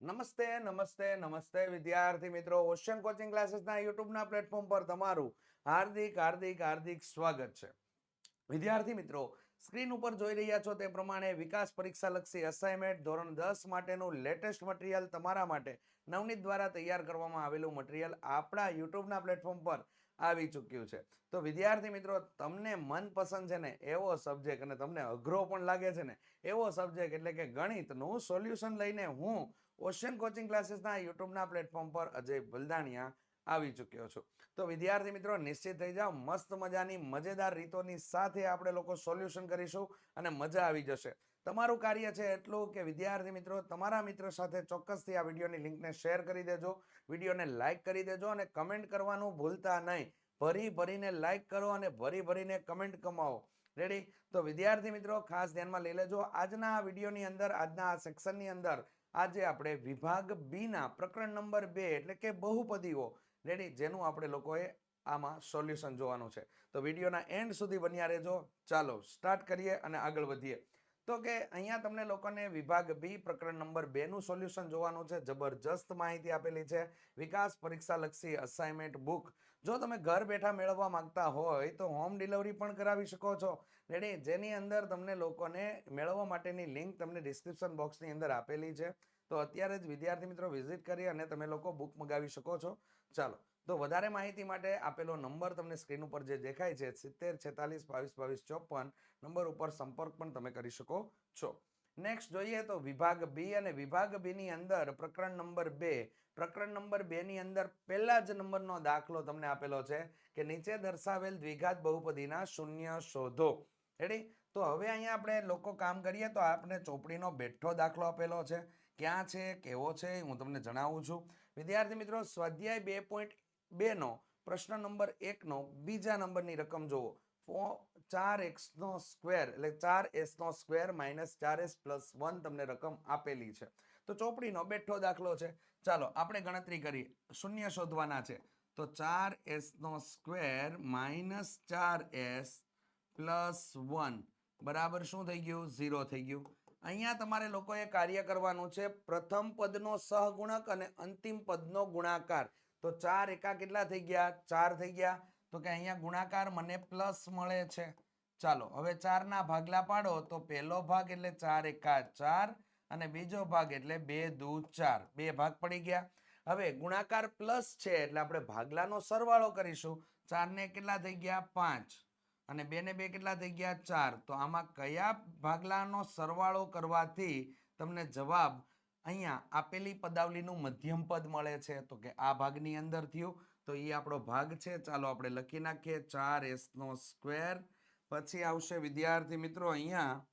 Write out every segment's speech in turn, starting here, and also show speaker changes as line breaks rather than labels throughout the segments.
નમસ્તે નમસ્તે નમસ્તે વિદ્યાર્થી મિત્રો. ઓશન કોચિંગ ક્લાસીસના યુટ્યુબના પ્લેટફોર્મ પર તમારું હાર્દિક હાર્દિક હાર્દિક સ્વાગત છે. વિદ્યાર્થી મિત્રો સ્ક્રીન ઉપર જોઈ રહ્યા છો તે પ્રમાણે વિકાસ પરીક્ષા લક્ષી અસાઇનમેન્ટ ધોરણ દસ માટેનું લેટેસ્ટ મટીરિયલ તમારા માટે નવનીત દ્વારા તૈયાર કરવામાં આવેલું મટીરિયલ આપણા યુટ્યુબના પ્લેટફોર્મ પર આવી ચૂક્યું છે. તો વિદ્યાર્થી મિત્રો, તમને મનપસંદ છે ને એવો સબ્જેક્ટ અને તમને અઘરો પણ લાગે છે ને એવો સબ્જેક્ટ એટલે કે ગણિતનું સોલ્યુશન લઈને હું ઓશિયન કોચિંગ ક્લાસીસના યુટ્યુબના પ્લેટફોર્મ પર અજય બલદાણિયા આવી ચૂક્યો છું. તો વિદ્યાર્થી મિત્રો, નિશ્ચિત થઈ જાઓ, મસ્ત મજાની, મજેદાર રીતોની સાથે આપણે લોકો સોલ્યુશન કરીશું અને મજા આવી જશે. તમારું કાર્ય છે એટલું કે વિદ્યાર્થી મિત્રો, તમારા મિત્ર સાથે ચોક્કસથી આ વિડીયોની લિંકને શેર કરી દેજો, વિડીયોને લાઇક કરી દેજો અને કમેન્ટ કરવાનું ભૂલતા નહીં. ભરી ભરીને લાઇક કરો અને ભરી ભરીને કમેન્ટ કમાવો. રેડી તો વિદ્યાર્થી મિત્રો, ખાસ ધ્યાનમાં લઈ લેજો. આજના આ વિડીયોની અંદર, આજના આ સેક્શનની અંદર આજે આપણે વિભાગ બીના પ્રકરણ નંબર બે એટલે કે બહુપદીઓ. રેડી જેનું આપણે લોકોએ આમાં સોલ્યુશન જોવાનું છે. તો વિડીયોના એન્ડ સુધી બન્યા રહેજો. ચાલો સ્ટાર્ટ કરીએ અને આગળ વધીએ. તો કે અહીંયા તમને લોકોને વિભાગ બી પ્રકરણ નંબર બે નું સોલ્યુશન જોવાનું છે. જબરજસ્ત માહિતી આપેલી છે. વિકાસ પરીક્ષા લક્ષી અસાઇનમેન્ટ બુક જો તમે ઘર બેઠા મેળવવા માંગતા હોય તો હોમ ડિલિવરી પણ કરાવી શકો છો. રેડી? જેની અંદર તમને લોકોને મેળવવા માટેની લિંક તમને ડિસ્ક્રિપ્શન બોક્સની અંદર આપેલી છે. તો અત્યારે જ વિદ્યાર્થી મિત્રો વિઝિટ કરી અને તમે લોકો બુક મગાવી શકો છો. ચાલો. તો વધારે માહિતી માટે આપેલો નંબર તમને સ્ક્રીન ઉપર જે દેખાય છે, સિત્તેર, છેતાલીસ, બાવીસ બાવીસ, ચોપન, નંબર ઉપર સંપર્ક પણ તમે કરી શકો છો. નેક્સ્ટ જોઈએ તો વિભાગ બી અને વિભાગ બીની અંદર પ્રકરણ નંબર બે. પ્રકરણ નંબર બેની અંદર પહેલા જ નંબરનો દાખલો તમને આપેલો છે કે નીચે દર્શાવેલ દ્વિઘાત બહુપદીના શૂન્ય શોધો. રેડી તો હવે અહીંયા આપણે લોકો કામ કરીએ તો આપણે ચોપડીનો બેઠો દાખલો આપેલો છે. ક્યાં છે, કેવો છે હું તમને જણાવું છું. વિદ્યાર્થી મિત્રો, સ્વાધ્યાય બે પોઈન્ટ બેનો, પ્રશ્ન નંબર એકનો, બીજા નંબરની રકમ જુઓ ચાર એક્સનો સ્ક્વેર, એટલે ચાર એસનો સ્ક્વેર માઇનસ ચાર એસ પ્લસ વન તમને રકમ આપેલી છે. તો ચોપડીનો બેઠો દાખલો છે. ચાલો, આપણે ગણતરી કરીએ. શૂન્ય શોધવાના છે. તો ચાર એસનો સ્ક્વેર માઇનસ ચાર એસ પ્લસ વન. બરાબર શું થઈ ગયું? ઝીરો થઈ ગયું. અહીંયા તમારે લોકોએ કાર્ય કરવાનું છે. પ્રથમ પદનો સહગુણક અને અંતિમ પદનો ગુણાકાર. તો ચાર એકા કેટલા થઈ ગયા? ચાર થઈ ગયા. તો કે અહીંયા ગુણાકાર મને પ્લસ મળે છે. ચાલો, હવે ચારના ભાગલા પાડો. તો પહેલો ભાગ એટલે ચાર એકા ચાર અને બીજો ભાગ એટલે બે દુ ચાર. બે ભાગ પડી ગયા. હવે ગુણાકાર પ્લસ છે એટલે આપણે ભાગલાનો સરવાળો કરીશું. ચારને કેટલા થઈ ગયા? પાંચ. અને બે ને બે કેટલા થઈ ગયા? ચાર. તો આમાં કયા ભાગલાનો સરવાળો કરવાથી તમને જવાબ અહીંયા આપેલી પદાવલીનું મધ્યમ પદ મળે છે. તો કે આ ભાગની અંદર થયું. તો એ આપણો ભાગ છે. ચાલો આપણે લખી નાખીએ. ચાર એસ નો સ્ક્વેર. પછી આવશે વિદ્યાર્થી મિત્રો અહીંયા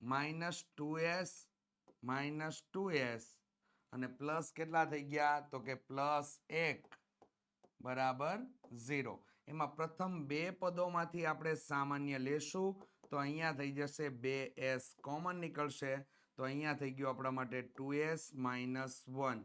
minus two S, minus two S. અને પ્લસ કેટલા થઈ ગયા? તો કે પ્લસ એક, બરાબર ઝીરો. એમાં પ્રથમ બે પદોમાંથી આપણે સામાન્ય લેશું. તો અહીંયા થઈ જશે બે એસ કોમન નીકળશે. તો અહીંયા થઈ ગયું આપણા માટે ટુ એસ માઇનસ વન.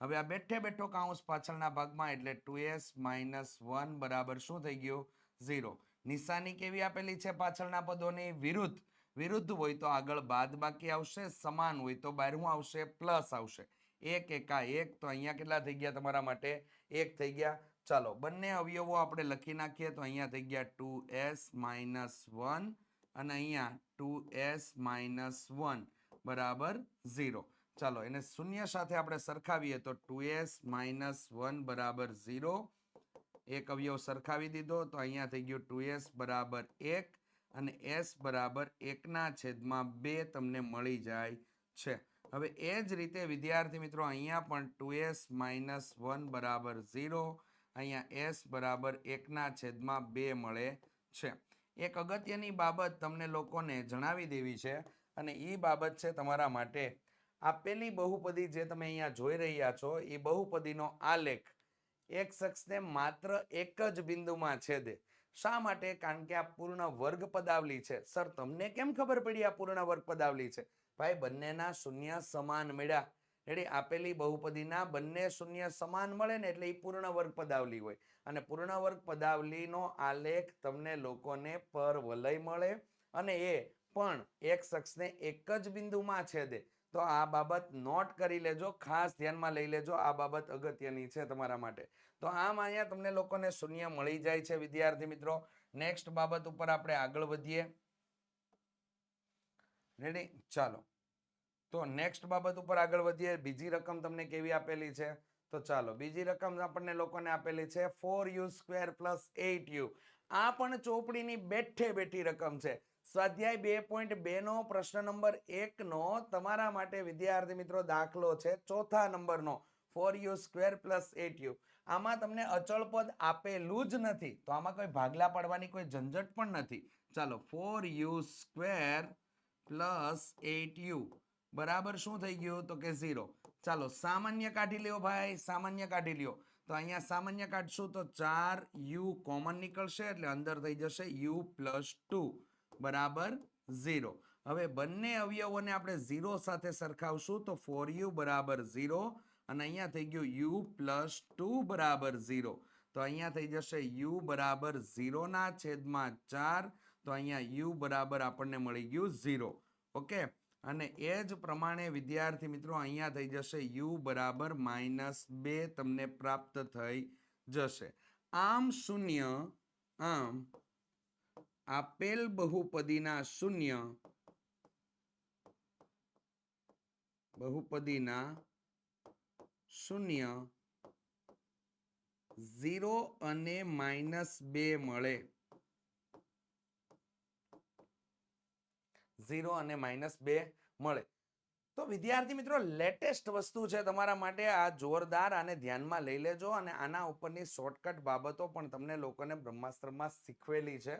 હવે આ બેઠે બેઠો કાઉન્સ પાછળના ભાગમાં, એટલે ટુ એસ માઇનસ વન બરાબર શું થઈ ગયું? ઝીરો. નિશાની કેવી આપેલી છે પાછળના પદોની? વિરુદ્ધ. વિરુદ્ધ હોય તો આગળ બાદ બાકી આવશે, સમાન હોય તો બારમું આવશે, પ્લસ આવશે. એક, એકા એક. તો અહીંયા કેટલા થઈ ગયા તમારા માટે? એક થઈ ગયા. ચાલો, બંને અવયવો આપણે લખી નાખીએ તો અહીંયા થઈ ગયા ટુ એસ માઇનસ વન અને અહીંયા ટુ એસ માઇનસ વન. બરાબર ઝીરો. ચાલો, એને શૂન્ય સાથે આપણે સરખાવીએ તો ટુ એસ માઇનસ વન બરાબર ઝીરો. એક અવયવ સરખાવી દીધો તો અહીંયા થઈ ગયું ટુ એસ બરાબર એક અને એસ બરાબર એકના છેદમાં બે તમને મળી જાય છે. હવે એ જ રીતે વિદ્યાર્થી મિત્રો અહીંયા પણ ટુ એસ માઇનસ વન બરાબર ઝીરો, અહીંયા એસ બરાબર એકના છેદમાં બે મળે છે. એક અગત્યની બાબત તમને લોકોને જણાવી દેવી છે અને એ બાબત છે તમારા માટે. આપેલી બહુપદી જે તમે અહીંયા જોઈ રહ્યા છો, એ બહુપદીનો આલેખ એક શખ્સને માત્ર એક જ બિંદુમાં છેદે. શા માટે? કારણ કે આ પૂર્ણ વર્ગ પદાવલી છે. સર, તમને કેમ ખબર પડી આ પૂર્ણ વર્ગ પદાવલી છે? ભાઈ, બંનેના શૂન્ય સમાન મળ્યા. એટલે આપેલી બહુપદીના બંને શૂન્ય સમાન મળે ને એટલે એ પૂર્ણ વર્ગ પદાવલી હોય. અને પૂર્ણ વર્ગ પદાવલીનો આલેખ તમને લોકોને પર વલય મળે અને એ પણ એક્સ અક્ષને એક જ બિંદુમાં છેદે, તો આ બાબત નોટ કરી લેજો, ખાસ ધ્યાનમાં લઈ લેજો, આ બાબત અગત્યની છે તમારા માટે. તો આમ અહીંયા તમને લોકોને શૂન્ય મળી જાય છે, વિદ્યાર્થી મિત્રો. નેક્સ્ટ બાબત ઉપર આપણે આગળ વધીએ. રેડી ચાલો. તો નેક્સ્ટ બાબત ઉપર આગળ વધીએ. બીજી રકમ તમને કેવી આપેલી છે? તો ચાલો, બીજી રકમ આપણને લોકોને આપેલી છે four U square plus eight U આ પણ ચોપડીની બેઠે બેઠી રકમ છે. સ્વાધ્યાય બે પોઈન્ટ બે નો પ્રશ્ન નંબર એક નો તમારા માટે, વિદ્યાર્થી મિત્રો, દાખલો છે ચોથા નંબરનો. Four U square plus eight U આમાં તમને અચળ પદ આપેલું જ નથી. તો આમાં કોઈ ભાગલા પાડવાની કોઈ ઝંઝટ પણ નથી. ચાલો four U square plus eight U બરાબર શું થઈ ગયું? તો કે ઝીરો ચાલો, સામાન્ય કાઢી લ્યો ભાઈ, સામાન્ય કાઢી લ્યો. તો અહીંયા સામાન્ય કાઢશું તો ચાર યુ કોમન નીકળશે, એટલે અંદર થઈ જશે યુ પ્લસ ટુ બરાબર ઝીરો. હવે બંને અવયવોને આપણે ઝીરો સાથે સરખાવશું તો ફોર યુ બરાબર ઝીરો અને અહીંયા થઈ ગયું યુ પ્લસ ટુ બરાબર ઝીરો. તો અહીંયા થઈ જશે યુ બરાબર ઝીરોના છેદમાં ચાર, તો અહીંયા યુ બરાબર આપણને મળી ગયું ઝીરો. ઓકે? અને એ જ પ્રમાણે વિદ્યાર્થી મિત્રો અહીંયા થઈ જશે યુ બરાબર માઇનસ બે તમને પ્રાપ્ત થઈ જશે. આમ શૂન્ય, આમ આપેલ બહુપદીના શૂન્ય બહુપદીના શૂન્ય ઝીરો અને માઇનસ બે મળે. ઝીરો અને માઇનસ બે મળે. તો વિદ્યાર્થી મિત્રો, લેટેસ્ટ વસ્તુ છે તમારા માટે આ જોરદાર આને ધ્યાનમાં લઈ લેજો અને આના ઉપરની શોર્ટકટ બાબતો પણ તમને લોકોને બ્રહ્માસ્ત્રમાં શીખવેલી છે.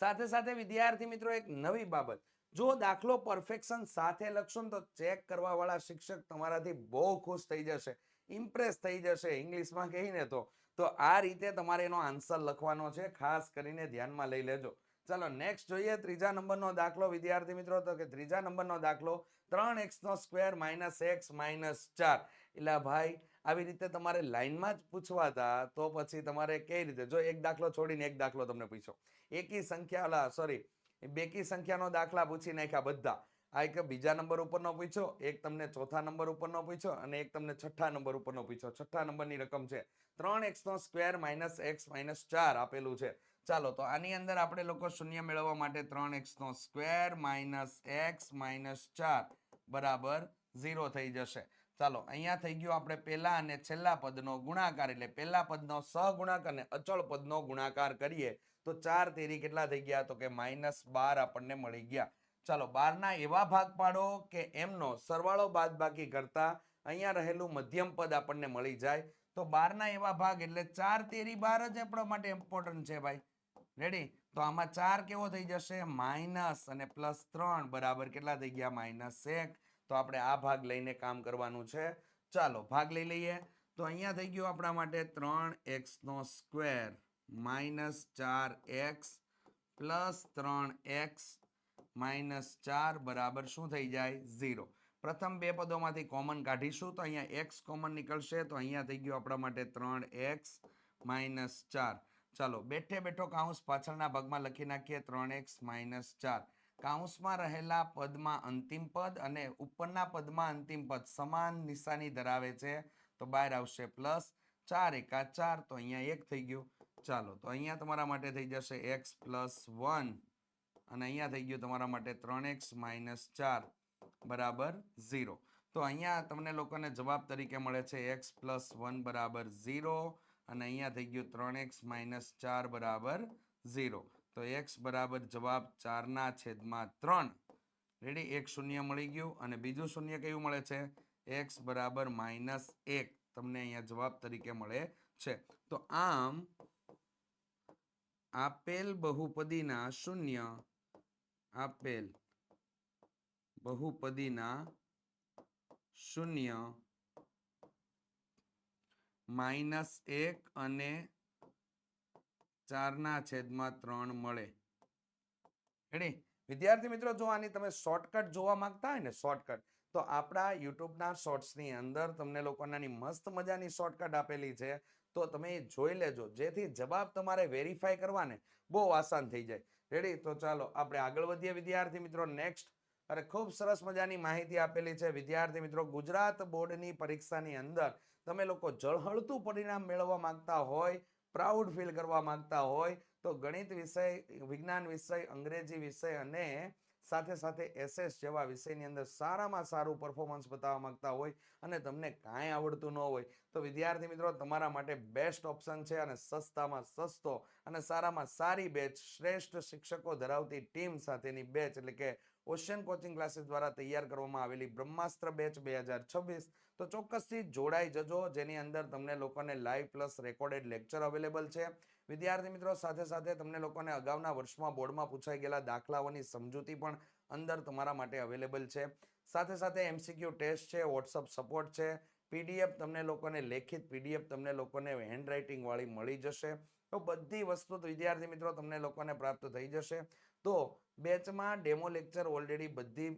સાથે સાથે વિદ્યાર્થી મિત્રો એક નવી બાબત. જો દાખલો પરફેક્શન સાથે લખશો ને તો ચેક કરવા વાળા શિક્ષક તમારાથી બહુ ખુશ થઈ જશે. ઇમ્પ્રેસ થઈ જશે ઇંગ્લિશમાં કહીને તો. તો આ રીતે તમારે એનો આન્સર લખવાનો છે. ખાસ કરીને ધ્યાનમાં લઈ લેજો. ચાલો નેક્સ્ટ જોઈએ ત્રીજા નંબરનો દાખલો. વિદ્યાર્થી મિત્રો, તો કે ત્રીજા નંબરનો દાખલો. ત્રણ એક્સનો સ્ક્વેર માઇનસ એક્સ માઇનસ ચાર. એટલે ભાઈ આવી રીતે તમારે લાઇનમાં જ પૂછવા હતા તો પછી તમારે કઈ રીતે? જો એક દાખલો છોડીને એક દાખલો તમને પૂછો. એકી સંખ્યા સોરી બેકી સંખ્યાનો દાખલા પૂછી નાખ્યા બધા. આ એક બીજા નંબર ઉપરનો પૂછ્યો એક તમને ચોથા નંબર ઉપરનો પૂછ્યો અને એક તમને છઠ્ઠા નંબર ઉપરનો પૂછ્યો છઠ્ઠા નંબરની રકમ છે ત્રણ એક્સનો સ્કવેર માઇનસ એક્સ માઇનસ ચાર આપેલું છે. ચાલો, તો આની અંદર આપણે લોકો શૂન્ય મેળવવા માટે ત્રણ એક્સનો સ્ક્વેર માઇનસ એક્સ માઇનસ ચાર બરાબર ઝીરો થઈ જશે. ચાલો, અહીંયા થઈ ગયો આપણે પહેલા અને છેલ્લા પદનો ગુણાકાર. એટલે પહેલા પદનો સહગુણાકાર અને અચળ પદનો ગુણાકાર કરીએ તો ચાર તેરી કેટલા થઈ ગયા? તો કે માઇનસ બાર આપણને મળી ગયા. ચાલો, બારના એવા ભાગ પાડો કે એમનો સરવાળો બાદબાકી કરતા અહીંયા રહેલું મધ્યમ પદ આપણને મળી જાય. તો બારના એવા ભાગ એટલે ચાર તેરી બાર જ આપણા માટે ઇમ્પોર્ટન્ટ છે ભાઈ. રેડી તો આમાં ચાર કેવો થઈ જશે? માઇનસ અને પ્લસ ત્રણ. બરાબર કેટલા થઈ ગયા? માઇનસ એક. તો આપણે આ ભાગ લઈને કામ કરવાનું છે. ચાલો, ભાગ લઈ લઈએ. તો અહીંયા થઈ ગયું આપણા માટે ત્રણ એક્સનો સ્ક્વેર માઇનસ ચાર એક્સ પ્લસ ત્રણ એક્સ માઇનસ ચાર બરાબર શું થઈ જાય? ઝીરો. પ્રથમ બે પદોમાંથી કોમન કાઢીશું તો અહીંયા એક્સ કોમન નીકળશે તો અહીંયા થઈ ગયું આપણા માટે ત્રણ એક્સ માઇનસ ચાર. ચાલો, બેઠે બેઠો કાઉન્સ પાછળના ભાગમાં લખી નાખીએ ત્રણ એક્સ માઇનસ ચાર. કાઉન્સમાં રહેલા પદમાં અંતિમ પદ અને ઉપરના પદમાં અંતિમ પદ સમાન નિશાની ધરાવે છે. તો બહાર આવશે પ્લસ ચાર એકા ચાર, તો અહીંયા એક થઈ ગયું. ચાલો, તો અહીંયા તમારા માટે થઈ જશે એક્સ પ્લસ વન. અને અહીંયા થઈ ગયું તમારા માટે ત્રણ એક્સ માઇનસ ચાર બરાબર ઝીરો. તો અહીંયા તમને લોકોને જવાબ તરીકે મળે છે એક્સ પ્લસ વન બરાબર ઝીરો. અને અહીંયા થઈ ગયું ત્રણ એક્સ માઇનસ ચાર બરાબર ઝીરો. તો એક્સ બરાબર જવાબ ચારના છેદમાં ત્રણ. રેડી એક શૂન્ય મળી ગયું અને બીજું શૂન્ય કયું મળે છે? એક્સ બરાબર માઇનસ એક. તમને અહીંયા જવાબ તરીકે મળે છે. તો આમ, આપેલ બહુપદીના શૂન્ય, આપેલ બહુપદીના શૂન્ય માઇનસ એક અને ચારના છેદમાં ત્રણ મળે. રેડી વિદ્યાર્થી મિત્રો, જો આની તમે શોર્ટકટ જોવા માંગતા હોય ને શોર્ટકટ તો આપણા યુટ્યુબના શોર્ટ્સની અંદર તમને લોકોનાની મસ્ત મજાની શોર્ટકટ આપેલી છે. તો તમે જોઈ લેજો. જેથી જવાબ તમારે વેરીફાઈ કરવાને બહુ આસાન થઈ જાય. રેડી તો ચાલો આપણે આગળ વધીએ વિદ્યાર્થી મિત્રો. નેક્સ્ટ અરે ખૂબ સરસ મજાની માહિતી આપેલી છે. વિદ્યાર્થી મિત્રો, ગુજરાત બોર્ડની પરીક્ષાની અંદર તમે લોકો જળહળતું પરિણામ મેળવવા માંગતા હોય પ્રાઉડ ફીલ કરવા માંગતા હોય તો ગણિત વિષય, વિજ્ઞાન વિષય, અંગ્રેજી વિષય અને સાથે સાથે એસએસ જેવા વિષયની અંદર સારામાં સારું પરફોર્મન્સ બતાવવા માંગતા હોય અને તમને કાંઈ આવડતું ન હોય તો વિદ્યાર્થી મિત્રો તમારા માટે બેસ્ટ ઓપ્શન છે અને સસ્તામાં સસ્તો અને સારામાં સારી બેચ શ્રેષ્ઠ શિક્ષકો ધરાવતી ટીમ સાથેની બેચ એટલે કે ઓશિયન કોચિંગ ક્લાસીસ દ્વારા તૈયાર કરવામાં આવેલી બ્રહ્માસ્ત્ર બેચ બે હજાર છવ્વીસ તો ચોક્કસથી જોડાઈ જજો. જેની અંદર તમને લોકોને live plus recorded lecture available છે. વિદ્યાર્થી મિત્રો, સાથે સાથે તમને લોકોને અગાઉના વર્ષમાં બોર્ડમાં પૂછાઈ ગયેલા દાખલાઓની સમજૂતી પણ અંદર તમારા માટે અવેલેબલ છે. સાથે સાથે એમસીક્યુ ટેસ્ટ છે વોટ્સઅપ સપોર્ટ છે. પીડીએફ તમને લોકોને, લેખિત પીડીએફ તમને લોકોને હેન્ડરાઇટિંગવાળી મળી જશે. તો બધી વસ્તુ વિદ્યાર્થી મિત્રો તમને લોકોને પ્રાપ્ત થઈ જશે. તો બેચમાં ડેમો લેક્ચર ઓલરેડી બધી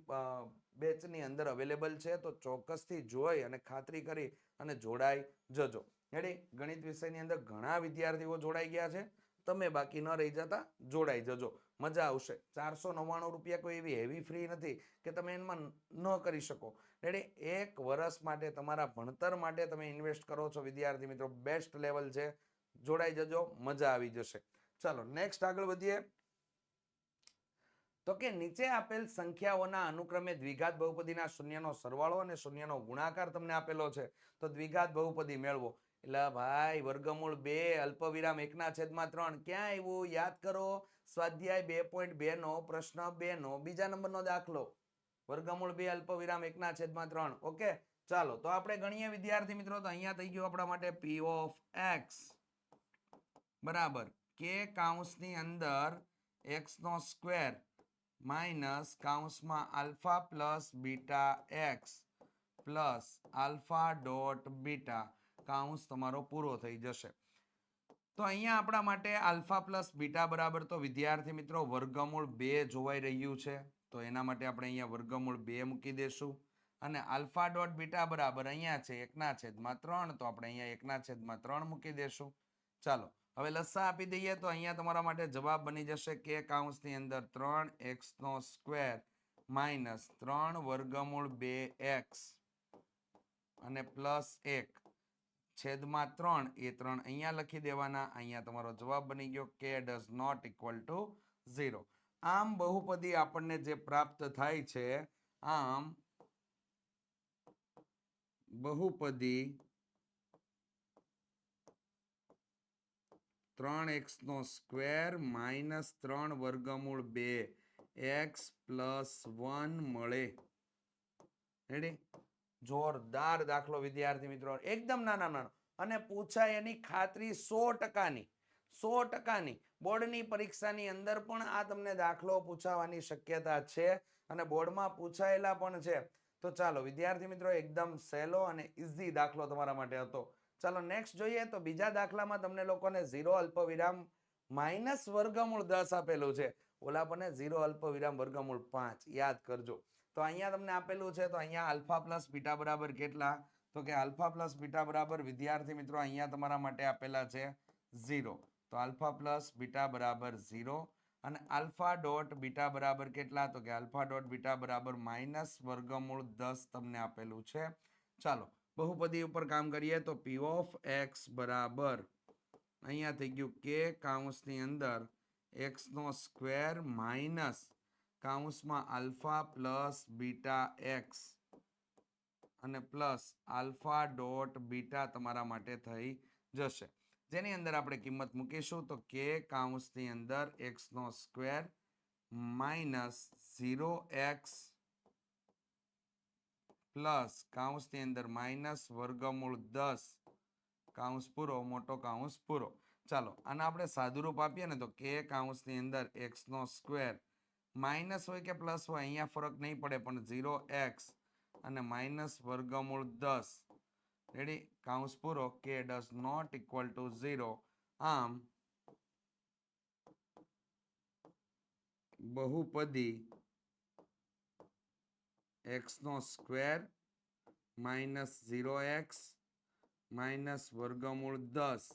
બેચની અંદર અવેલેબલ છે, તો ચોક્કસથી જોઈ અને ખાતરી કરી અને જોડાઈ જજો. રેડી ગણિત વિષયની અંદર ઘણા વિદ્યાર્થીઓ જોડાઈ ગયા છે. તમે બાકી ન રહી જતા જોડાઈ જજો. મજા આવશે. ચારસો નવ્વાણું રૂપિયા કોઈ એવી હેવી ફ્રી નથી કે તમે એમાં ન કરી શકો. રેડી એક વર્ષ માટે તમારા ભણતર માટે તમે ઇન્વેસ્ટ કરો છો. વિદ્યાર્થી મિત્રો બેસ્ટ લેવલ છે. જોડાઈ જજો. મજા આવી જશે. ચાલો નેક્સ્ટ આગળ વધીએ. તો કે નીચે આપેલ સંખ્યાઓના અનુક્રમે દ્વિઘાત બહુપદીના શૂન્યનો સરવાળો અને શૂન્યનો ગુણાકાર તમને આપેલો છે. તો દ્વિઘાત બહુપદી મેળવો. એટલે ભાઈ, વર્ગમૂળ બે, અલ્પવિરામ એકના છેદમાં ત્રણ. ક્યાં આવ્યું? યાદ કરો, સ્વાધ્યાય બે પોઈન્ટ બે નો પ્રશ્ન બે નો બીજા નંબરનો દાખલો. વર્ગમૂળ બે, અલ્પવિરામ એકના છેદમાં ત્રણ. ઓકે, ચાલો. તો આપણે ગણીએ વિદ્યાર્થી મિત્રો. તો અહીંયા થઈ ગયું આપણા માટે પી ઓફ એક્સ બરાબર. કે કાઉન્સની અંદર એક્સનો square. Minus કાઉન્સમાં alpha plus beta X plus alpha dot beta કાઉન્સ તમારો પૂરો થઈ જશે. તો અહીંયા આપણા માટે આલ્ફા પ્લસ બીટા બરાબર તો વિદ્યાર્થી મિત્રો વર્ગમૂળ બે જોવાઈ રહ્યું છે. તો એના માટે આપણે અહીંયા વર્ગમૂળ બે મૂકી દેશું. અને આલ્ફા ડોટ બીટા બરાબર અહીંયા છે, એકના છેદમાં ત્રણ, તો આપણે અહીંયા એકના છેદમાં ત્રણ મૂકી દેશું. ચાલો હવે લસ્સા આપી દઈએ તો અહીંયા તમારા માટે જવાબ બની જશે કે કાઉન્સની અંદર ત્રણ એક્સનો સ્ક્વેર માઇનસ ત્રણ વર્ગમૂળ બે એક્સ અને પ્લસ એક છેદમાં ત્રણ એ ત્રણ અહીંયા લખી દેવાના. અહીંયા તમારો જવાબ બની ગયો કે does not equal to zero આમ બહુપદી આપણને જે પ્રાપ્ત થાય છે, આમ બહુપદી ત્રણ એક્સનો સ્ક્વેર માઇનસ ત્રણ વર્ગમૂળ બે એક્સ પ્લસ વન મળે. રેડી જોરદાર દાખલો, વિદ્યાર્થી મિત્રો. એકદમ નાના, નાનો. અને પૂછાય એની ખાતરી સો ટકાની. સો ટકાની. બોર્ડની પરીક્ષાની અંદર પણ આ તમને દાખલો પૂછાવાની શક્યતા છે અને બોર્ડમાં પૂછાયેલા પણ છે. તો ચાલો, વિદ્યાર્થી મિત્રો, એકદમ સહેલો અને ઇઝી દાખલો તમારા માટે હતો. ચાલો નેક્સ્ટ જોઈએ તો બીજા દાખલામાં તમને લોકોને ઝીરો અલ્પવિરામ માઇનસ વર્ગમૂળ દસ આપેલું છે. ઓલા પણ ઝીરો અલ્પવિરામ વર્ગમૂળ પાંચ, યાદ કરજો. તો અહીંયા તમને આપેલું છે, તો અહીંયા આલ્ફા પ્લસ બીટા બરાબર કેટલા? તો કે આલ્ફા પ્લસ બીટા બરાબર વિદ્યાર્થી મિત્રો અહીંયા તમારા માટે આપેલા છે ઝીરો તો આલ્ફા પ્લસ બીટા બરાબર ઝીરો અને આલ્ફા ડોટ બીટા બરાબર કેટલા? તો કે આલ્ફા ડોટ બીટા બરાબર માઇનસ વર્ગમૂળ દસ તમને આપેલું છે. ચાલો બહુપદી ઉપર કામ કરીએ તો પી ઓફ એક્સ બરાબર. અહીંયા થઈ ગયું કે કાઉન્સની અંદર એક્સનો સ્ક્વેર માઇનસ કાઉન્સમાં આલ્ફા પ્લસ બીટા એક્સ અને પ્લસ આલ્ફા ડોટ બીટા તમારા માટે થઈ જશે. જેની અંદર આપણે કિંમત મૂકીશું તો કે કાઉન્સની અંદર એક્સનો square minus zero X plus કાઉન્સની અંદર માઇનસ વર્ગમૂળ દસ. કાઉન્સ પૂરો, મોટો કાઉન્સ પૂરો. ચાલો, આને આપણે સાદુરૂપ આપીએ ને તો કે કાઉન્સની અંદર એક્સનો સ્ક્વેર માઇનસ હોય કે પ્લસ હોય, અહીંયા ફરક નહીં પડે, પણ ઝીરો એક્સ અને માઇનસ વર્ગમૂળ દસ. રેડી કાઉન્સ પૂરો. કે does not equal to zero આમ, બહુપદી એક્સનો square minus zero X minus વર્ગમૂળ દસ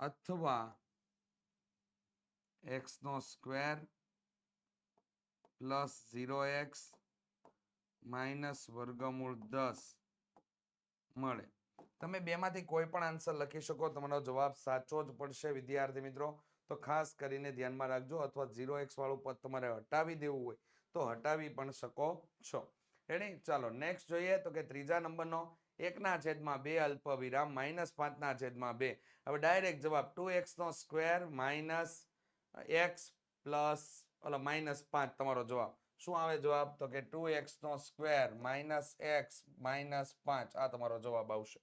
અથવા એક્સનો square plus zero X minus વર્ગમૂળ દસ મળે. તમે બેમાંથી કોઈ પણ આન્સર લખી શકો, તમારો જવાબ સાચો જ પડશે, વિદ્યાર્થી મિત્રો. તો ખાસ કરીને ધ્યાનમાં રાખજો, અથવા ઝીરો એક્સ વાળું પદ તમારે હટાવી દેવું હોય તો હટાવી પણ શકો છો. રેડી ચાલો નેક્સ્ટ જોઈએ તો કે ત્રીજા નંબરનો એકના છેદમાં બે અલ્પ વિરામ માઇનસ પાંચના છેદમાં બે. હવે ડાયરેક્ટ જવાબ ટુ એક્સનો સ્ક્વેર માઇનસ એક્સ પ્લસ ઓલો માઇનસ પાંચ તમારો જવાબ. શું આવે જવાબ? તો કે ટુ એક્સનો સ્ક્વેર માઇનસ એક્સ માઇનસ પાંચ, આ તમારો જવાબ આવશે.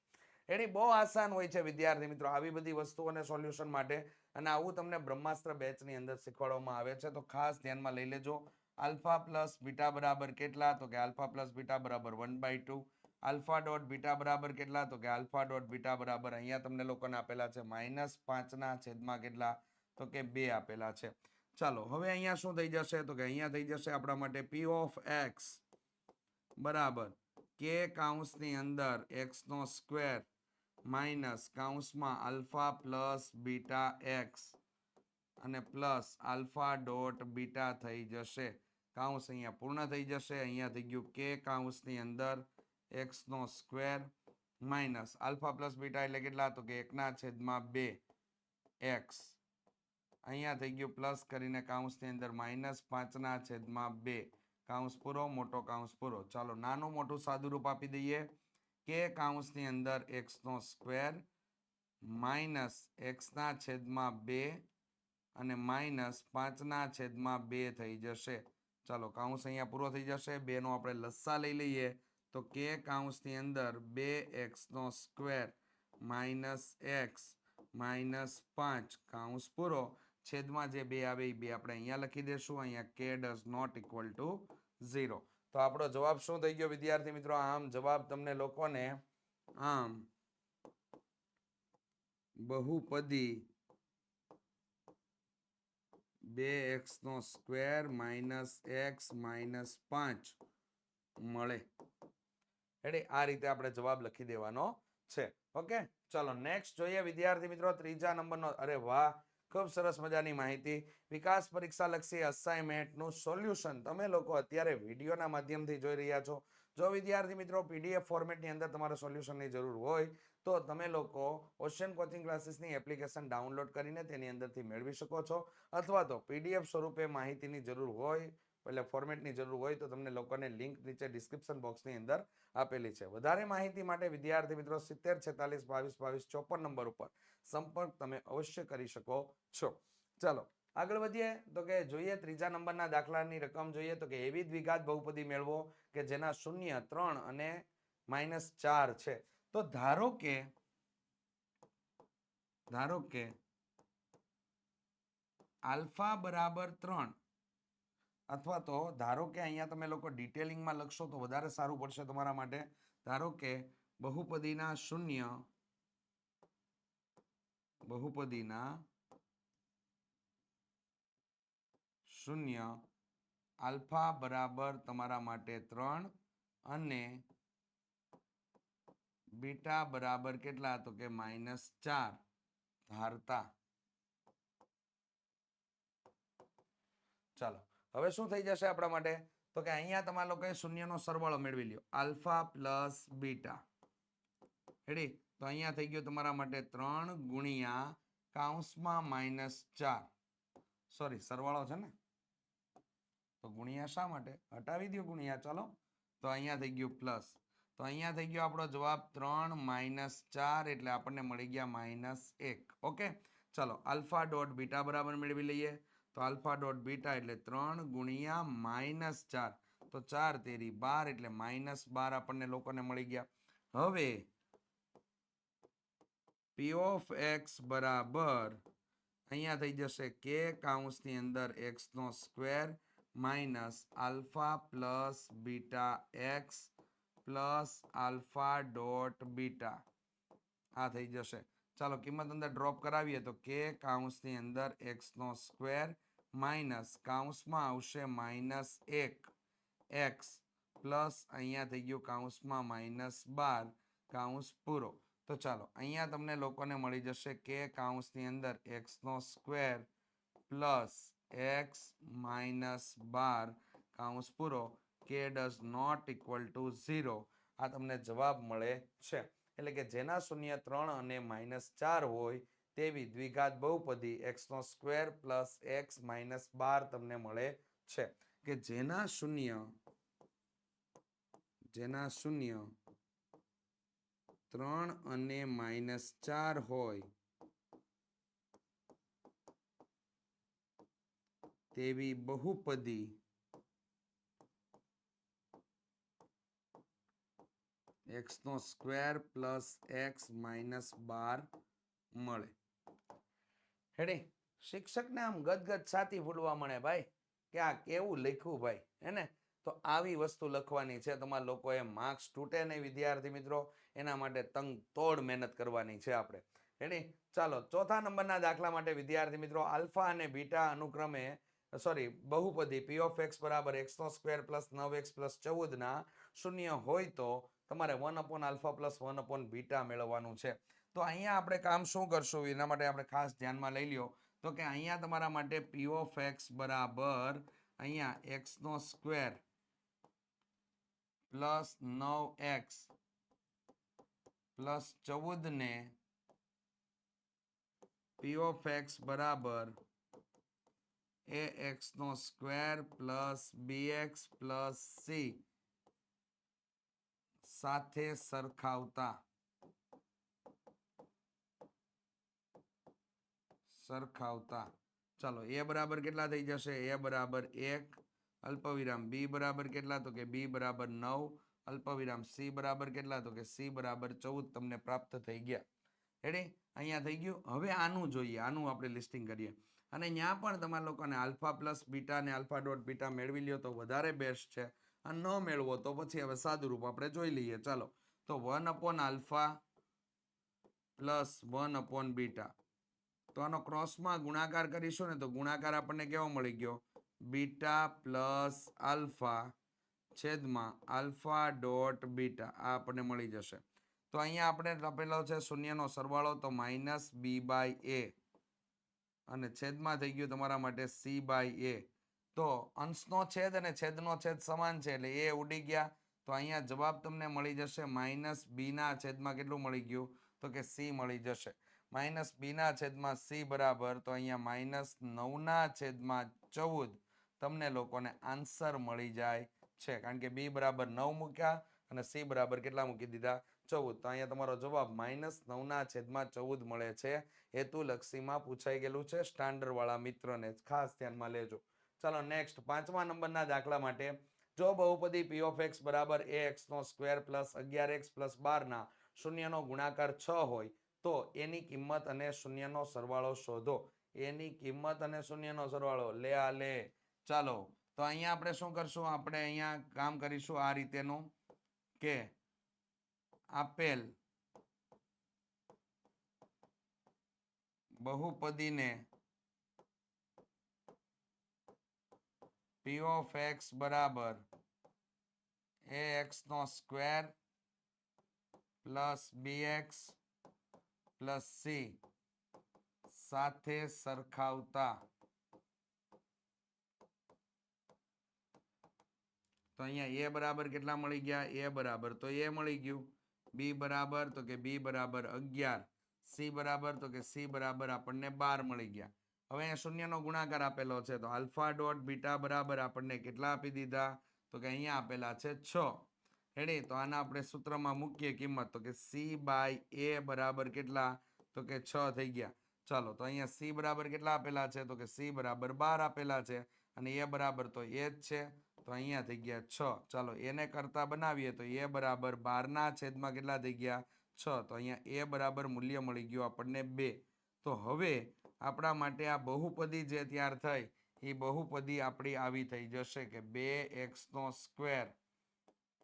એની બહુ આસાન હોય છે, વિદ્યાર્થી મિત્રો, આવી બધી વસ્તુઓને સોલ્યુશન માટે. અને આવું તમને બ્રહ્માસ્ત્ર બેચની અંદર શીખવાડવામાં આવે છે. તો ખાસ ધ્યાનમાં લઈ લેજો. આલ્ફા પ્લસ બીટા બરાબર કેટલા? તો કે આલ્ફા પ્લસ બીટા બરાબર one by two. Alpha dot beta બરાબર કેટલા? તો કે આલ્ફા ડોટ બીટા બરાબર અહીંયા તમને લોકોને આપેલા છે માઇનસ પાંચના છેદમાં કેટલા? તો કે બે આપેલા છે. ચાલો, હવે અહીંયા શું થઈ જશે? તો કે અહીંયા થઈ જશે આપણા માટે પી ઓફ એક્સ બરાબર. કે કાઉન્સની અંદર એક્સનો સ્ક્વેર માઇનસ કાઉન્સમાં આલ્ફા પ્લસ બીટા એક્સ અને પ્લસ આલ્ફા ડોટ બીટા થઈ જશે. કાઉન્સ અહીંયા પૂર્ણ થઈ જશે. અહીંયા થઈ ગયું કે કાઉન્સની અંદર એક્સનો square minus alpha plus beta એટલે કેટલા? તો કે એકના છેદમાં બે એક્સ. અહીંયા થઈ ગયું પ્લસ કરીને કાઉન્સની અંદર માઇનસ પાંચના છેદમાં બે. કાઉન્સ પૂરો, મોટો કાઉન્સ પૂરો. ચાલો નાનું મોટું સાદુરૂપ આપી દઈએ. કે કાઉન્સની અંદર એક્સનો સ્ક્વેર માઇનસ એક્સના છેદમાં બે અને માઇનસ પાંચના છેદમાં બે થઈ જશે. ચાલો, કાઉન્સ અહીંયા પૂરો થઈ જશે. બેનો આપણે લસ્સા લઈ લઈએ. તો કે કાઉન્સની અંદર બે એક્સનો સ્ક્વેર માઇનસ એક્સ માઇનસ પાંચ. કાઉન્સ પૂરો. છેદમાં જે બે આવે એ બે આપણે અહીંયા લખી દેશું. અહીંયા કે does not equal to zero. તો આપણો જવાબ શું થઈ ગયો વિદ્યાર્થી મિત્રો? આમ જવાબ તમને લોકોને આમ બહુપદી બે એક્સ નો સ્ક્વેર માઇનસ એક્સ માઇનસ પાંચ મળે. એટલે આ રીતે આપણે જવાબ લખી દેવાનો છે. ઓકે ચલો નેક્સ્ટ જોઈએ વિદ્યાર્થી મિત્રો, ત્રીજા નંબરનો. અરે વાહ, ખૂબ સરસ મજાની માહિતી. વિકાસ પરીક્ષા લક્ષી અસાઇનમેન્ટનું સોલ્યુશન તમે લોકો અત્યારે વિડીયોના માધ્યમથી જોઈ રહ્યા છો. જો વિદ્યાર્થી મિત્રો પીડીએફ ફોર્મેટની અંદર તમારે સોલ્યુશનની જરૂર હોય તો તમે લોકો ઓશિયન કોચિંગ ક્લાસીસની એપ્લિકેશન ડાઉનલોડ કરીને તેની અંદરથી મેળવી શકો છો. અથવા તો પીડીએફ સ્વરૂપે માહિતીની જરૂર હોય, એટલે ફોર્મેટની જરૂર હોય, તો તમને લોકોને લિંક નીચે ડિસ્ક્રિપ્શન બોક્સની અંદર આપેલી છે. વધારે માહિતી માટે વિદ્યાર્થી મિત્રો સિત્તેર છેતાલીસ બાવીસ બાવીસ ચોપન નંબર ઉપર સંપર્ક તમે અવશ્ય કરી શકો છો. ચાલો, આગળ વધીએ. તો કે જોઈએ ત્રીજા નંબરના દાખલાની રકમ જોઈએ. તો કે એવી દ્વિઘાત બહુપદી મેળવો કે જેના શૂન્ય ત્રણ અને માઇનસ ચાર છે. તો ધારો કે ધારો કે આલ્ફા બરાબર ત્રણ અથવા તો ધારો કે અહીંયા તમે લોકો ડિટેલિંગમાં લખશો તો વધારે સારું પડશે તમારા માટે. ધારો કે બહુપદીના શૂન્ય બહુપદીના શૂન્ય આલ્ફા બરાબર તમારા માટે ત્રણ અને બીટા બરાબર કેટલા તો કે માઇનસ ચાર. ધારતા. ચાલો, હવે શું થઈ જશે આપણા માટે? તો કે અહીંયા તમારા લોકોએ શૂન્યનો સરવાળો મેળવી લ્યો. Alpha plus beta. રેડી તો અહીંયા થઈ ગયું તમારા માટે ત્રણ ગુણ્યા કાઉન્સમાં માઇનસ ચાર. સોરી સરવાળો છે ને? તો ગુણ્યા શા માટે? હટાવી દો ગુણ્યા, ચાલો. તો અહીંયા થઈ ગયું પ્લસ. તો અહીંયા થઈ ગયો આપણો જવાબ ત્રણ માઇનસ ચાર એટલે આપણને મળી ગયા માઇનસ એક. ઓકે? ચાલો, આલ્ફા ડોટ બીટા બરાબર મેળવી લઈએ. તો આલ્ફા ડોટ બીટા એટલે ત્રણ ગુણ્યા માઇનસ ચાર. તો ચાર તેરી બાર એટલે માઇનસ બાર આપણને લોકોને મળી ગયા. હવે પી ઓફ એક્સ બરાબર અહીંયા થઈ જશે કે કાઉન્સની અંદર એક્સ નો square minus alpha plus beta X plus alpha dot beta. આ થઈ જશે. ચાલો, કિંમત અંદર ડ્રોપ કરાવીએ તો કે કાઉન્સની અંદર એક્સનો સ્ક્વેર માઇનસ કાઉન્સમાં આવશે માઇનસ એક. એક્સ પ્લસ અહીંયા થઈ ગયું કાઉન્સમાં માઇનસ બાર. કાઉન્સ પૂરો. તો ચાલો, અહીંયા તમને લોકોને મળી જશે કે કાઉન્સની અંદર એક્સનો સ્ક્વેર પ્લસ એક્સ માઇનસ બાર. કાઉન્સ પૂરો. કે does not equal to zero આ તમને જવાબ મળે છે. એટલે કે જેના શૂન્ય ત્રણ અને માઇનસ ચાર હોય તેવી દ્વિઘાત બહુપદી એક્સનો સ્ક્વેર પ્લસ એક્સ માઇનસ બાર તમને મળે છે. કે જેના શૂન્ય જેના શૂન્ય ત્રણ અને માઇનસ ચાર હોય તેવી બહુપદી એક્સ નો સ્ક્વેર પ્લસ એક્સ માઇનસ બાર મળે. હેડે શિક્ષકને આમ ગદગદ છાતી ફૂટવા મળે ભાઈ, કે આ કેવું લખ્યું ભાઈ હેને તો આવી વસ્તુ લખવાની છે. તમારા લોકોએ માર્ક્સ તૂટે નહીં, વિદ્યાર્થી મિત્રો. એના માટે તંગ તોડ મહેનત કરવાની છે આપણે. હેડી ચાલો, ચોથા નંબરના દાખલા માટે વિદ્યાર્થી મિત્રો, આલ્ફા અને બીટા અનુક્રમે સોરી બહુપદી પી ઓફ એક્સ બરાબર એક્સનો સ્ક્વેર પ્લસ નવ એક્સ પ્લસ ચૌદના શૂન્ય હોય તો તમારે one upon alpha plus one upon beta મેળવવાનું છે. તો અહીંયા આપણે કામ શું કરશું? એના માટે આપણે ખાસ ધ્યાનમાં લઈ લ્યો. તો કે અહીંયા તમારા માટે પી ઓફ એક્સ બરાબર અહીંયા એક્સ નો સ્ક્વેર પ્લસ નવ એક્સ પ્લસ ચૌદ ને પી ઓફ એક્સ બરાબર A X no square plus B X plus C સાથે સરખાવતા. સરખાવતા. ચાલો, એ બરાબર કેટલા થઈ જશે? એ બરાબર એક. અલ્પવિરામ બી બરાબર કેટલા? તો કે બી બરાબર નવ. અલ્પવિરામ સી બરાબર કેટલા? તો કે સી બરાબર ચૌદ. તમને પ્રાપ્ત થઈ ગયા. રેડી અહીંયા થઈ ગયું. હવે આનું જોઈએ. આનું આપણે લિસ્ટિંગ કરીએ. અને ત્યાં પણ તમારા લોકોને આલ્ફા પ્લસ બીટા ને આલ્ફા ડોટ બીટા મેળવી લ્યો તો વધારે બેસ્ટ છે. આ ન મેળવો તો પછી હવે સાદુરૂપ આપણે જોઈ લઈએ. ચાલો. તો one upon alpha plus one upon beta. તો આનો ક્રોસમાં ગુણાકાર કરીશું ને તો ગુણાકાર આપણને કેવો મળી ગયો? બીટા પ્લસ આલ્ફા છેદમાં આલ્ફા ડોટ બીટા. આ આપણને મળી જશે. તો અહીંયા આપણે લપેલો છે શૂન્યનો સરવાળો તો માઇનસ બી બાય એ. અને છેદમાં થઈ ગયું તમારા માટે સી બાય એ. તો અંશનો છેદ અને છેદનો છેદ સમાન છે એટલે એ ઉડી ગયા. તો અહીંયા જવાબ તમને મળી જશે માઇનસ બીના છેદમાં કેટલું મળી ગયું? તો કે સી મળી જશે. માઇનસ બીના છેદમાં સી બરાબર, તો અહીંયા માઇનસ નવના છેદમાં ચૌદ તમને લોકોને આન્સર મળી જાય છે. કારણ કે બી બરાબર નવ મૂક્યા અને સી બરાબર કેટલા મૂકી દીધા? ચૌદ. તો અહીંયા તમારો જવાબ માઇનસ નવના છેદમાં ચૌદ મળે છે. હેતુલક્ષીમાં પૂછાઈ ગયેલું છે. સ્ટાન્ડર્ડ વાળા મિત્રોને ખાસ ધ્યાનમાં લેજો. ચાલો નેક્સ્ટ પાંચમા નંબરના દાખલા માટે, જો બહુપદી પી ઓફ એક્સ બરાબર એ એક્સનો સ્ક્વેર પ્લસ અગિયાર એક્સ પ્લસ બારના શૂન્યનો ગુણાકાર છ હોય, તો એની કિંમત અને શૂન્યનો સરવાળો શોધો. એની કિંમત અને શૂન્યનો સરવાળો, લે આ લે. ચાલો, તો અહીંયા આપણે શું કરશું? આપણે અહીંયા કામ કરીશું આ રીતેનું કે આપેલ બહુપદીને પી ઓફ એક્સ બરાબર A X no square plus B X plus C સાથે સરખાવતા. તો અહીંયા એ બરાબર કેટલા મળી ગયા? એ બરાબર. તો એ મળી ગયું. બી બરાબર તો કે બી બરાબર અગિયાર. સી બરાબર તો કે સી બરાબર આપણને બાર મળી ગયા. હવે અહીંયા શૂન્યનો ગુણાકાર આપેલો છે તો આલ્ફા ડોટ બીટા બરાબર આપણને કેટલા આપી દીધા? તો કે અહીંયા આપેલા છે છ. રેડી તો આના આપણે સૂત્રમાં મૂકીએ કિંમત. તો કે સી બાય એ બરાબર કેટલા? તો કે છ થઈ ગયા. ચાલો, તો અહીંયા સી બરાબર કેટલા આપેલા છે? તો કે સી બરાબર બાર આપેલા છે. અને એ બરાબર તો એ જ છે. તો અહીંયા થઈ ગયા છ. ચાલો, એને કરતા બનાવીએ તો એ બરાબર બારના છેદમાં કેટલા થઈ ગયા? છ. તો અહીંયા એ બરાબર મૂલ્ય મળી ગયું આપણને બે. તો હવે આપણા માટે આ બહુપદી જે ત્યાર થઈ, એ બહુપદી આપણી આવી થઈ જશે કે બે એક્સ નો સ્ક્વેર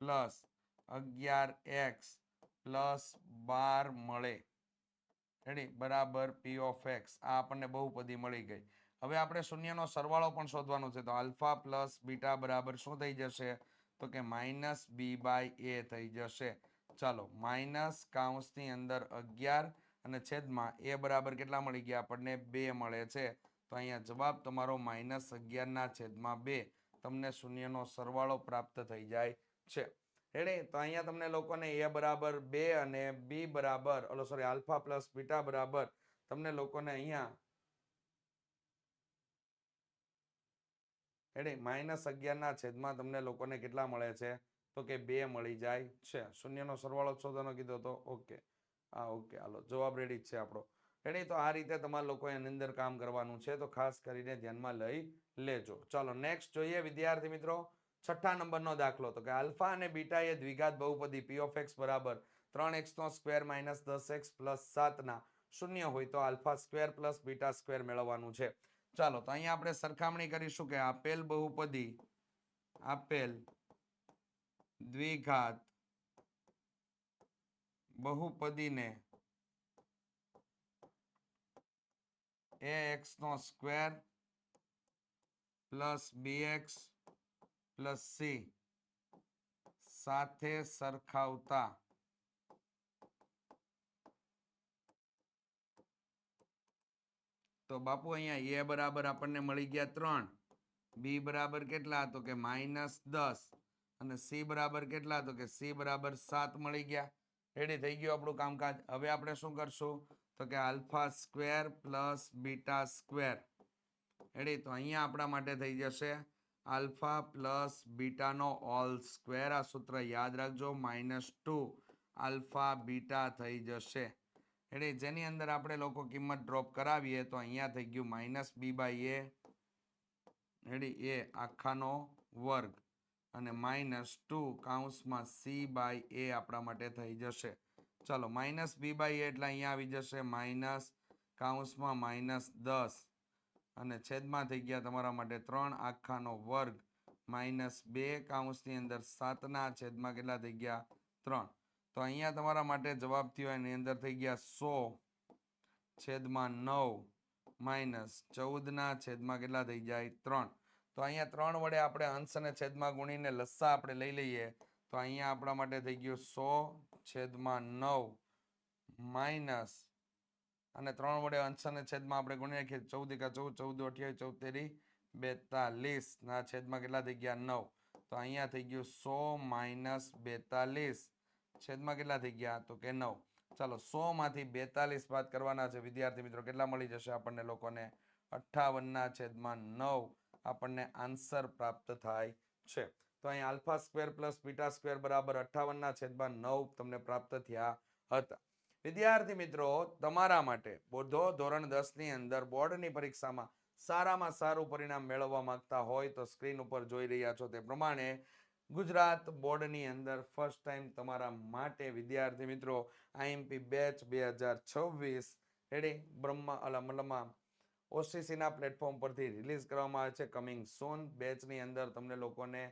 પ્લસ અગિયાર એક્સ પ્લસ બાર મળે. રેડી? બરાબર પી ઓફ એક્સ આ આપણને બહુપદી મળી ગઈ. હવે આપણે શૂન્યનો સરવાળો પણ શોધવાનો છે. તો આલ્ફા પ્લસ બીટા બરાબર શું થઈ જશે? તો કે માઇનસ બી બાય એ થઈ જશે. ચાલો, માઇનસ કાઉન્સની અંદર અગિયાર અને છેદમાં એ બરાબર કેટલા મળી ગયા? આપણને બે મળે છે. તો અહીંયા જવાબ તમારો માઇનસ અગિયારના છેદમાં બે. તમને શૂન્યનો સરવાળો પ્રાપ્ત થઈ જાય છે. રેડી તો અહીંયા તમને લોકોને એ બરાબર બે અને બી બરાબર, ઓલો સોરી આલ્ફા પ્લસ બીટા બરાબર. તમને લોકોને અહીંયા રેડી માઇનસ અગિયારના છેદમાં તમને લોકોને કેટલા મળે છે? તો કે બે મળી જાય છે. શૂન્યનો સરવાળો શોધવાનો કીધો તો? ઓકે હા, ઓકે, હાલો, જવાબ રેડી જ છે આપણો. રેડી તો આ રીતે તમારે લોકો એની અંદર કામ કરવાનું છે, તો ખાસ કરીને ધ્યાનમાં લઈ લેજો. ચાલો નેક્સ્ટ જોઈએ વિદ્યાર્થી મિત્રો, છઠ્ઠા નંબરનો દાખલો. તો કે આલ્ફા અને બીટા એ દ્વિઘાત બહુપદી પી ઓફ એક્સ બરાબર ત્રણ એક્સ નો સ્ક્વેર માઇનસ દસ એક્સ પ્લસ સાતના શૂન્ય હોય તો alpha square plus beta square મેળવવાનું છે. ચાલો, તો અહીંયા આપણે સરખામણી કરીશું કે આપેલ બહુપદી, આપેલ દ્વિઘાત બહુપદીને A X no square plus B X plus C સાથે સરખાવતા. તો બાપુ અહીંયા એ બરાબર આપણને મળી ગયા ત્રણ. બી બરાબર કેટલા તો કે માઇનસ દસ અને સી બરાબર કેટલા તો કે સી બરાબર સાત મળી ગયા. રેડી થઈ ગયું આપણું કામકાજ. હવે આપણે શું કરશું? તો કે alpha square plus beta square. Ready તો અહીંયા આપણા માટે થઈ જશે આલ્ફા પ્લસ બીટાનો ઓલ સ્ક્વેર. આ સૂત્ર યાદ રાખજો, માઇનસ ટુ આલ્ફા બીટા થઈ જશે. એટલે જેની અંદર આપણે લોકો કિંમત ડ્રોપ કરાવીએ તો અહીંયા થઈ ગયું minus B by A. Ready એ આખાનો વર્ગ. અને માઇનસ ટુ કાઉન્સમાં સી બાય એ આપણા માટે થઈ જશે. ચલો, માઇનસ બી બાય એ એટલે અહીંયા આવી જશે. માઇનસ કાઉન્સમાં માઇનસ દસ. અને છેદમાં થઈ ગયા તમારા માટે ત્રણ આખાનો વર્ગ. માઇનસ બે કાઉન્સની અંદર સાતના, છેદમાં કેટલા થઈ ગયા? ત્રણ. તો અહીંયા તમારા માટે જવાબ થયો, એની અંદર થઈ ગયા સો, છેદમાં નવ, માઇનસ ચૌદના, છેદમાં કેટલા થઈ જાય? ત્રણ. તો અહીંયા ત્રણ વડે આપણે અંશ અને છેદમાં ગુણીને લસ્સા આપણે લઈ લઈએ. તો અહીંયા આપણા માટે થઈ ગયું સો છેદમાં નવ માઇનસ અને ત્રણ વડે અંશ અને છેદમાં આપણે ગુણી નાખીએ ચૌદ એકા ચૌદ ચૌદ અઠ્યાવીસ, ચૌદ તેરી, બેતાલીસ. ના, છેદમાં કેટલા થઈ ગયા? નવ. તો અહીંયા થઈ ગયું સો માઇનસ બેતાલીસ. છેદમાં કેટલા થઈ ગયા? તો કે નવ. ચાલો સો માંથી બેતાલીસ બાદ કરવાના છે. વિદ્યાર્થી મિત્રો, કેટલા મળી જશે આપણને લોકોને? અઠ્ઠાવનના છેદમાં નવ. આપણને આન્સર પ્રાપ્ત થાય છે. તો અહીં alpha square plus beta square બરાબર અઠાવનના છેદમાં નવ તમને પ્રાપ્ત થયા હતા. વિદ્યાર્થી મિત્રો, તમારા માટે બોધો ધોરણ દસની અંદર બોર્ડની પરીક્ષામાં સારામાં સારું પરિણામ મેળવવા માંગતા હોય તો સ્ક્રીન ઉપર જોઈ રહ્યા છો તે પ્રમાણે ગુજરાત બોર્ડની અંદર ફર્સ્ટ ટાઈમ તમારા માટે વિદ્યાર્થી મિત્રો, આઈએમપી બેચ બે હજાર છવ્વીસ, રેડી? બ્રહ્મા અલા મતલબમાં ઓસીસીના પ્લેટફોર્મ પરથી રિલીઝ કરવામાં આવે છે કમિંગ સોન. બેચની અંદર તમને લોકોને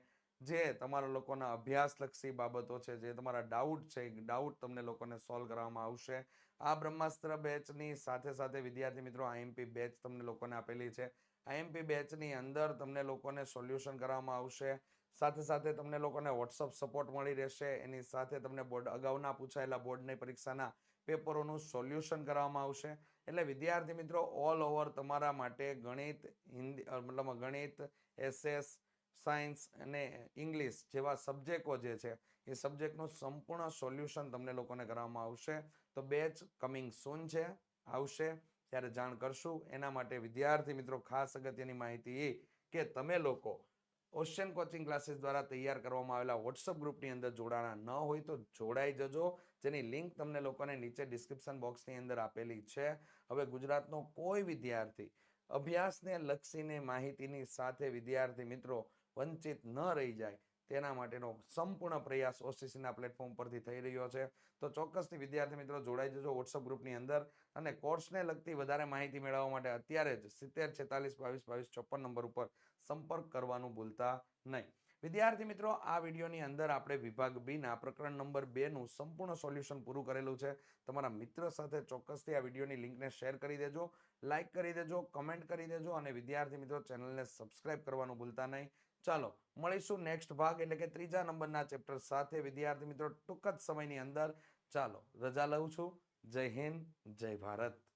જે તમારા લોકોના અભ્યાસલક્ષી બાબતો છે, જે તમારા ડાઉટ છે ડાઉટ તમને લોકોને સોલ્વ કરવામાં આવશે. આ બ્રહ્માસ્ત્ર બેચની સાથે સાથે વિદ્યાર્થી મિત્રો, આઈએમપી બેચ તમને લોકોને આપેલી છે. આઈએમપી બેચની અંદર તમને લોકોને સોલ્યુશન કરવામાં આવશે. સાથે સાથે તમને લોકોને વોટ્સઅપ સપોર્ટ મળી રહેશે. એની સાથે તમને બોર્ડ અગાઉના પૂછાયેલા બોર્ડની પરીક્ષાના પેપરોનું સોલ્યુશન કરવામાં આવશે. એટલે વિદ્યાર્થી મિત્રો ઓલ ઓવર તમારા માટે ગણિત, હિન્દી મતલબ ગણિત, એસએસ, સાયન્સ અને ઇંગ્લિશ જેવા સબ્જેક્ટો જે છે, એ સબ્જેક્ટનું સંપૂર્ણ સોલ્યુશન તમને લોકોને કરવામાં આવશે. તો બેચ કમિંગ સૂન છે, આવશે. ત્યારે જાણ કરશું. એના માટે વિદ્યાર્થી મિત્રો, ખાસ અગત્યની માહિતી એ કે તમે લોકો ઓશિયન કોચિંગ ક્લાસીસ દ્વારા તૈયાર કરવામાં આવેલા વોટ્સઅપ ગ્રુપની અંદર જોડાણા ન હોય તો જોડાઈ જજો. જેની લિંક તમને લોકોને નીચે ડિસ્ક્રિપ્શન બોક્સની અંદર આપેલી છે. હવે ગુજરાતનો કોઈ વિદ્યાર્થી અભ્યાસને લક્ષીને માહિતીની સાથે વિદ્યાર્થી મિત્રો વંચિત ન રહી જાય, તેના માટેનો સંપૂર્ણ પ્રયાસ ઓસીસીના પ્લેટફોર્મ પરથી થઈ રહ્યો છે. તો ચોક્કસથી વિદ્યાર્થી મિત્રો જોડાઈ જજો વોટ્સઅપ ગ્રુપની અંદર અને કોર્સને લગતી વધારે માહિતી મેળવવા માટે અત્યારે જ સિત્તેર છેતાલીસ બાવીસ બાવીસ ચોપન નંબર ઉપર સંપર્ક કરવાનું ભૂલતા નહીં. વિદ્યાર્થી મિત્રો, આ વિડીયોની અંદર આપણે વિભાગ બી ના પ્રકરણ નંબર બેનું સંપૂર્ણ સોલ્યુશન પૂરું કરેલું છે. તમારા મિત્ર સાથે ચોક્કસથી આ વિડીયોની લિંકને શેર કરી દેજો લાઇક કરી દેજો, કમેન્ટ કરી દેજો અને વિદ્યાર્થી મિત્રો ચેનલને સબસ્ક્રાઇબ કરવાનું ભૂલતા નહીં. ચાલો, મળીશું નેક્સ્ટ ભાગ એટલે કે ત્રીજા નંબરના ચેપ્ટર સાથે. વિદ્યાર્થી મિત્રો, ટૂંક જ સમયની અંદર ચાલો, રજા લઉં છું. જય હિન્દ, જય ભારત.